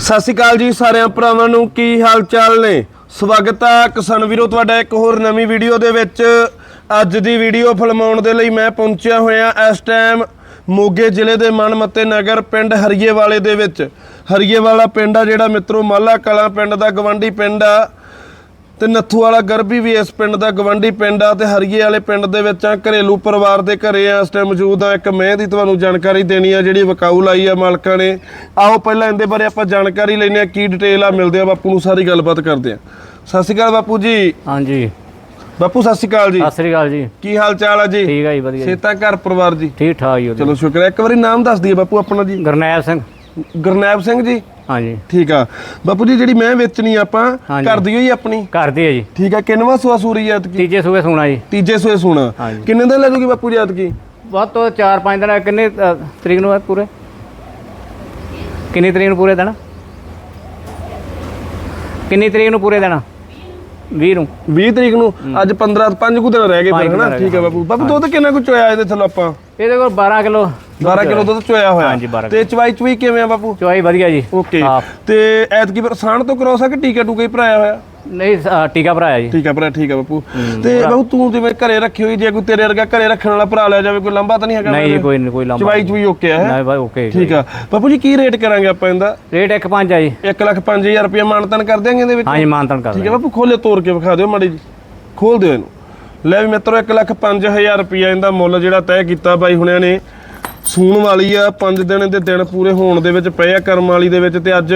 ਸਤਿ ਸ਼੍ਰੀ ਅਕਾਲ ਜੀ ਸਾਰਿਆਂ ਭਰਾਵਾਂ ਨੂੰ, ਕੀ ਹਾਲ ਚਾਲ ਨੇ? ਸਵਾਗਤ ਆ ਕਿਸਾਨ ਵੀਰੋ, ਤੁਹਾਡਾ ਇੱਕ ਹੋਰ ਨਵੀਂ ਵੀਡੀਓ ਦੇ ਵਿੱਚ। ਅੱਜ ਦੀ ਵੀਡੀਓ ਫਿਲਮਾਉਣ ਦੇ ਲਈ ਮੈਂ ਪਹੁੰਚਿਆ ਹੋਇਆ ਇਸ ਟਾਈਮ ਮੋਗੇ ਜ਼ਿਲ੍ਹੇ ਦੇ ਮਨਮੱਤੇ ਨਗਰ, ਪਿੰਡ ਹਰੀਏ ਵਾਲੇ ਦੇ ਵਿੱਚ। ਹਰੀਏ ਵਾਲਾ ਪਿੰਡ ਆ ਜਿਹੜਾ ਮਿੱਤਰੋ, ਮਾਲਾ ਕਲਾਂ ਪਿੰਡ ਦਾ ਗਵੰਡੀ ਪਿੰਡ ਆ। ਤੇ ਨੱਥੂ ਵਾਲਾ ਗਰਬੀ ਵੀ ਇਸ ਪਿੰਡ ਦਾ ਗਵੰਡੀ ਪਿੰਡ ਆ ਤੇ ਹਰੀਏ ਵਾਲੇ ਪਿੰਡ ਦੇ ਵਿੱਚ ਆ। ਘਰੇਲੂ ਪਰਿਵਾਰ ਦੇ ਘਰੇ ਆ ਇਸ ਟਾਈਮ ਮੌਜੂਦ ਆ। ਇੱਕ ਮੈਂ ਦੀ ਤੁਹਾਨੂੰ ਜਾਣਕਾਰੀ ਦੇਣੀ ਆ ਜਿਹੜੀ ਵਕਾਊ ਲਾਈ ਆ ਮਾਲਕਾਂ ਨੇ। ਆਓ ਪਹਿਲਾਂ ਇਹਦੇ ਬਾਰੇ ਆਪਾਂ ਜਾਣਕਾਰੀ ਲੈਨੇ ਆ ਕੀ ਡਿਟੇਲ ਆ ਮਿਲਦੇ ਆ ਬਾਪੂ ਨੂੰ ਸਾਰੀ ਗੱਲਬਾਤ ਕਰਦੇ ਆ। ਸਤਿ ਸ਼੍ਰੀ ਅਕਾਲ ਬਾਪੂ ਜੀ। ਹਾਂਜੀ। ਬਾਪੂ ਸਤਿ ਸ਼੍ਰੀ ਅਕਾਲ ਜੀ। ਸਤਿ ਸ੍ਰੀ ਅਕਾਲ ਜੀ। ਕੀ ਹਾਲ ਚਾਲ ਆ ਜੀ? ਠੀਕ ਆ ਜੀ ਵਧੀਆ। ਸੇਤਾ ਘਰ ਪਰਿਵਾਰ ਜੀ? ਠੀਕ ਠਾਕ ਜੀ ਚਲੋ ਸ਼ੁਕਰ ਹੈ ਇੱਕ ਵਾਰੀ ਨਾਮ ਦੱਸ ਦਈਏ ਬਾਪੂ ਆਪਣਾ ਜੀ। ਗਰਨੈਲ ਸਿੰਘ। ਗੁਰਨੈਬ ਸਿੰਘ ਜੀ? ਹਾਂਜੀ। ਠੀਕ ਆ। ਬਾਪੂ ਜੀ ਜਿਹੜੀ ਮੈਂ ਵੇਚਣੀ ਆ ਆਪਾਂ ਹਾਂਜੀ। ਕਰ ਦਿਓ ਜੀ ਆਪਣੀ? ਘਰ ਦੀ ਹੈ ਜੀ। ਠੀਕ ਆ ਕਿੰਨਵਾਂ ਸੂਆ ਸੂਰੀ ਐਤ ਕੀ ਤੀਜੇ ਸੂਏ ਸੋਣਾ ਜੀ। ਤੀਜੇ ਸੂਏ ਸੋਣਾ। ਹਾਂਜੀ। ਕਿੰਨੇ ਦਿਨ ਲੱਗੂਗੀ ਬਾਪੂ ਜੀ ਐਤਕੀ? ਵੱਧ ਤੋਂ 4-5 ਦਿਨ ਕਿੰਨੇ ਅ, ਤਰੀਕ ਨੂੰ ਹੈ ਪੂਰੇ? ਕਿੰਨੀ ਤਰੀਕ ਨੂੰ ਪੂਰੇ ਦਿਨ? ਕਿੰਨੀ ਤਰੀਕ ਨੂੰ ਪੂਰੇ ਦਿਨ? 20 ਨੂੰ। 20 ਤਰੀਕ ਨੂੰ? ਅੱਜ 15 5 ਕੁ ਦਿਨ ਰਹਿ ਗਏ ਫਿਰ ਕੁ ਹਨਾ? ਠੀਕ ਹੈ ਬਾਪੂ। ਬਾਪੂ ਦੁੱਧ ਕਿੰਨਾ ਕੁ ਚੋਇਆ ਇਹਦੇ ਥੱਲੇ ਆਪਾਂ? ਇਹਦੇ ਕੋਲ 12 ਕਿਲੋ। 12 ਕਿਲੋ ਦੁੱਧ ਚੋਇਆ ਹੋਇਆ। ਹਾਂਜੀ, 12 ਤੇ ਚਵਾਈ ਚਵਾਈ ਕਿਵੇਂ ਆ ਬਾਪੂ? ਚਵਾਈ ਵਧੀਆ ਜੀ। ਓਕੇ। ਤੇ ਐਤਕੀ ਫਿਰ ਸਾਣ ਤੋਂ ਕਰੋ ਸਕ ਟੀਕਾ ਟੂਕਾ ਹੀ ਭਰਾਇਆ ਹੋਇਆ? ਨਹੀਂ ਅ, ਟੀਕਾ ਭਰਾਇਆ ਜੀ। ਠੀਕ ਆ ਭਰਾ ਠੀਕ ਆ ਬਾਪੂ। ਤੇ ਬਾਪੂ ਤੂੰ ਜਿਵੇਂ ਘਰੇ ਰੱਖੀ ਹੋਈ ਜੇ ਕੋਈ ਤੇਰੇ ਵਰਗਾ ਘਰੇ ਰੱਖਣ ਵਾਲਾ ਭਰਾ ਲੈ ਜਾਵੇ ਕੋਈ ਲੰਬਾ ਤਾਂ ਨਹੀਂ ਹੈਗਾ ਨਹੀਂ ਜੀ ਕੋਈ ਨਹੀਂ ਕੋਈ ਲੰਬਾ ਚਵਾਈ ਚਵਾਈ ਓਕੇ ਹੈ? ਨਹੀਂ ਬਾਈ ਓਕੇ ਠੀਕ ਆ। ਬਾਪੂ ਜੀ ਕੀ ਰੇਟ ਕਰਾਂਗੇ ਆਪਾਂ ਇਹਦਾ? ਰੇਟ 1.5 ਆ ਜੀ। 1 ਲੱਖ 5000 ਰੁਪਏ ਮਾਨਤਨ ਕਰ ਦਿਆਂਗੇ ਇਹਦੇ ਵਿੱਚ? ਹਾਂਜੀ ਮਾਨਤਨ ਕਰ ਠੀਕ ਹੈ ਬਾਪੂ ਖੋਲੇ ਤੋੜ ਕੇ ਵਿਖਾ ਦਿਓ ਮਾੜੀ ਜੀ ਖੋਲ ਦਿਓ ਇਹਨੂੰ। ਲੈ ਵੀ ਮਿੱਤਰੋ 1 ਲੱਖ 5000 ਰੁਪਏ ਇਹਦਾ ਮੁੱਲ ਜਿਹੜਾ ਤੈਅ ਕੀਤਾ ਬਾਈ ਹੁਣਿਆਂ ਨੇ। ਸੂਣ ਵਾਲੀ ਆ 5 ਦਿਨ ਦੇ ਦਿਨ ਪੂਰੇ ਹੋਣ ਦੇ ਵਿੱਚ ਪਏ ਆ ਕਰਮ ਵਾਲੀ ਦੇ ਵਿੱਚ ਤੇ ਅੱਜ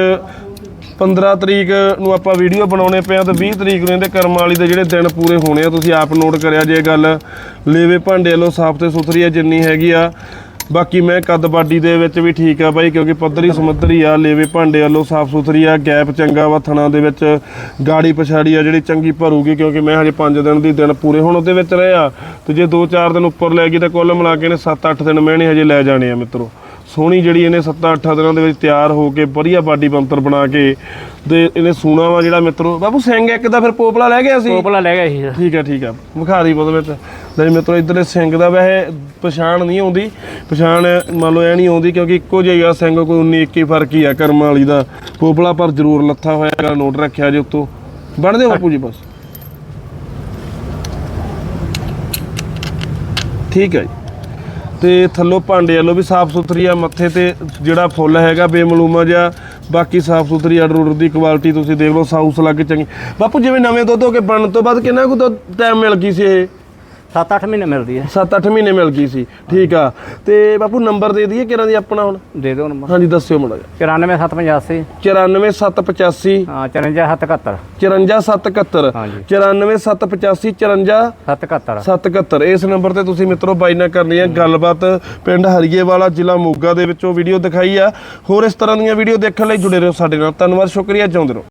15 ਤਰੀਕ ਨੂੰ ਆਪਾਂ ਵੀਡੀਓ ਬਣਾਉਣੇ ਪਏ ਆ ਤੇ 20 ਤਰੀਕ ਨੂੰ ਇਹਦੇ ਕਰਮ ਵਾਲੀ ਦੇ ਜਿਹੜੇ ਦਿਨ ਪੂਰੇ ਹੋਣੇ ਆ, ਤੁਸੀਂ ਆਪ ਨੋਟ ਕਰਿਆ ਜੇ ਗੱਲ। ਲੇਵੇ ਭਾਂਡੇ ਵੱਲੋਂ ਸਾਫ਼ ਤੇ ਸੁਥਰੀ ਆ, ਜਿੰਨੀ ਹੈਗੀ ਆ। ਬਾਕੀ ਮੈਂ ਕੱਦ ਬਾਡੀ ਦੇ ਵਿੱਚ ਵੀ ਠੀਕ ਆ ਬਾਈ, ਕਿਉਂਕਿ ਪੱਧਰੀ ਸਮੱਧਰੀ ਆ, ਲੇਵੇ ਭਾਂਡੇ ਵੱਲੋਂ ਸਾਫ਼ ਸੁਥਰੀ ਆ, ਗੈਪ ਚੰਗਾ ਵਾ ਥਣਾ ਦੇ ਵਿੱਚ। ਗਾੜੀ ਪਛਾੜੀ ਆ ਜਿਹੜੀ ਚੰਗੀ ਭਰੂਗੀ, ਕਿਉਂਕਿ ਮੈਂ ਹਜੇ 5 ਦਿਨ ਦੀ ਦਿਨ ਪੂਰੇ ਹੁਣ ਉਹਦੇ ਵਿੱਚ ਰਹੇ ਆ। ਤੇ ਜੇ 2-4 ਦਿਨ ਉੱਪਰ ਲੈ ਗਈ ਤਾਂ ਕੁੱਲ ਮਿਲਾ ਕੇ ਨੇ 7-8 ਦਿਨ ਮਹਿਣੇ ਹਜੇ ਲੈ ਜਾਣੇ ਆ ਮਿੱਤਰੋ। ਸੋਹਣੀ ਜਿਹੜੀ ਇਹਨੇ 7-8 ਦਿਨਾਂ ਦੇ ਵਿੱਚ ਤਿਆਰ ਹੋ ਕੇ ਵਧੀਆ ਬਾਡੀ ਬੰਤਰ ਬਣਾ ਕੇ ਤੇ ਇਹਨੇ ਸੂਣਾ ਵਾ ਜਿਹੜਾ ਮਿੱਤਰੋ ਬਾਬੂ ਸਿੰਘ ਇੱਕ ਦਾ ਫਿਰ ਪੋਪਲਾ ਲੈ ਗਿਆ ਸੀ? ਕੋਪਲਾ ਲੈ ਗਿਆ ਸੀ। ਠੀਕ ਹੈ ਠੀਕ ਹੈ ਵਿਖਾ ਦੀ ਬੋਲ ਵਿੱਚ। ਲੈ ਮਿੱਤਰੋ ਇਧਰਲੇ ਸਿੰਘ ਦਾ ਵੈਸੇ ਪਛਾਣ ਨਹੀਂ ਆਉਂਦੀ। ਪਛਾਣ ਮੰਨ ਲਓ ਐ ਨਹੀਂ ਆਉਂਦੀ ਕਿਉਂਕਿ ਇੱਕੋ ਜਿਹਾ ਸਿੰਘ ਕੋਈ 19 21 ਫ਼ਰਕ ਹੀ ਆ ਕਰਮ ਵਾਲੀ ਦਾ। ਪੋਪਲਾ ਪਰ ਜ਼ਰੂਰ ਲੱਥਾ ਹੋਇਆ ਹੈਗਾ ਨੋਟ ਰੱਖਿਆ ਜੇ ਉੱਤੋਂ। ਬਣ ਦਿਓ ਬਾਪੂ ਜੀ ਬਸ। ਠੀਕ ਹੈ ਜੀ। ਤੇ ਥੱਲੋਂ ਭਾਂਡੇ ਵਾਲੋ ਵੀ ਸਾਫ਼ ਸੁਥਰੀ ਆ, ਮੱਥੇ ਤੇ ਜਿਹੜਾ ਫੁੱਲ ਹੈਗਾ ਬੇਮਲੂਮਾ ਜਿਹਾ, ਬਾਕੀ ਸਾਫ਼ ਸੁਥਰੀ ਆਰਡਰ ਉਰਡਰ ਦੀ ਕੁਆਲਿਟੀ ਤੁਸੀਂ ਦੇਖ ਲਓ, ਸਾਊਸ ਲੱਗ ਚੰਗੀ। ਬਾਪੂ, ਜਿਵੇਂ ਨਵੇਂ ਦੁੱਧ ਹੋ ਕੇ ਬਣਨ ਤੋਂ ਬਾਅਦ ਕਿੰਨਾ ਕੁ ਦੁੱਧ ਟਾਈਮ ਮਿਲ ਗਈ ਸੀ ਇਹ? 7-8 ਮਹੀਨੇ ਮਿਲਦੀ ਹੈ। 7-8 ਮਹੀਨੇ ਮਿਲ ਗਈ ਸੀ। ਠੀਕ ਆ। ਤੇ ਬਾਪੂ ਨੰਬਰ ਦੇ ਦਈਏ ਕਿਹਨਾਂ ਦੀ ਆਪਣਾ ਹੁਣ? ਦੇ ਦਿਓ ਨੰਬਰ। ਹਾਂਜੀ ਦੱਸਿਓ ਮੜਾ 94785 94785 ਹਾਂ 54771 54771 ਹਾਂਜੀ। 94785 54 771 771 ਇਸ ਨੰਬਰ ਤੇ ਤੁਸੀਂ ਮਿੱਤਰੋ ਬਾਈ ਨਾਲ ਕਰਨੀ ਹੈ ਗੱਲਬਾਤ। ਪਿੰਡ ਹਰੀਏਵਾਲਾ ਜ਼ਿਲ੍ਹਾ ਮੋਗਾ ਦੇ ਵਿੱਚੋਂ ਵੀਡੀਓ ਦਿਖਾਈ ਆ। ਹੋਰ ਇਸ ਤਰ੍ਹਾਂ ਦੀਆਂ ਵੀਡੀਓ ਦੇਖਣ ਲਈ ਜੁੜੇ ਰਹੋ ਸਾਡੇ ਨਾਲ। ਧੰਨਵਾਦ ਸ਼ੁਕਰੀਆ ਚਾਹੁੰਦੇ ਰਹੋ।